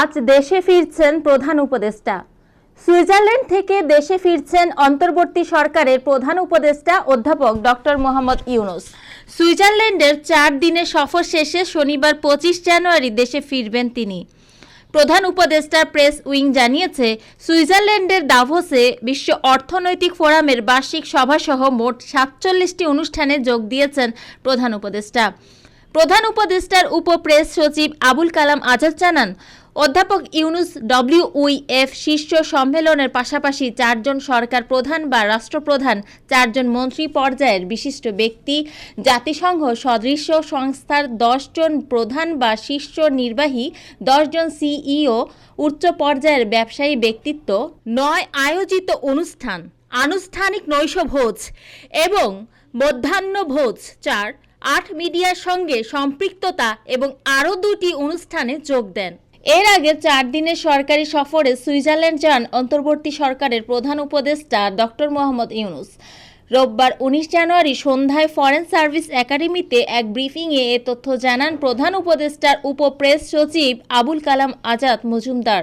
আজ দেশে ফিরছেন প্রধান উপদেষ্টা। সুইজারল্যান্ড থেকে দেশে ফিরছেন অন্তর্বর্তী সরকারের প্রধান উপদেষ্টা অধ্যাপক ডক্টর মোহাম্মদ ইউনুস। সুইজারল্যান্ডের চার দিনের সফর শেষে শনিবার পঁচিশ জানুয়ারি দেশে ফিরবেন তিনি। প্রধান উপদেষ্টার প্রেস উইং জানিয়েছে, সুইজারল্যান্ডের দাভোসে বিশ্ব অর্থনৈতিক ফোরামের বার্ষিক সভাসহ মোট সাতচল্লিশটি অনুষ্ঠানে যোগ দিয়েছেন প্রধান উপদেষ্টা। প্রধান উপদেষ্টার উপ প্রেস সচিব আবুল কালাম আজাদ জানান, অধ্যাপক ইউনুস ডব্লিউইএফ শীর্ষ সম্মেলনের পাশাপাশি চারজন সরকার প্রধান বা রাষ্ট্রপ্রধান, চারজন মন্ত্রী পর্যায়ের বিশিষ্ট ব্যক্তি, জাতিসংঘ সদৃশ সংস্থার দশজন প্রধান বা শীর্ষ নির্বাহী, দশজন সিইও, উচ্চ পর্যায়ের ব্যবসায়ী ব্যক্তিত্ব, নয় আয়োজিত অনুষ্ঠান, আনুষ্ঠানিক নৈশভোজ এবং মধ্যাহ্ন ভোজ, চার আট মিডিয়ার সঙ্গে সম্পৃক্ততা এবং আরও দুটি অনুষ্ঠানে যোগ দেন। এর আগে চার দিনের সরকারি সফরে সুইজারল্যান্ড যান অন্তর্বর্তী সরকারের প্রধান উপদেষ্টা ডক্টর মোহাম্মদ ইউনুস। রোববার উনিশ জানুয়ারি সন্ধ্যায় ফরেন সার্ভিস একাডেমিতে এক ব্রিফিংয়ে এ তথ্য জানান প্রধান উপদেষ্টার উপপ্রেস সচিব আবুল কালাম আজাদ মজুমদার।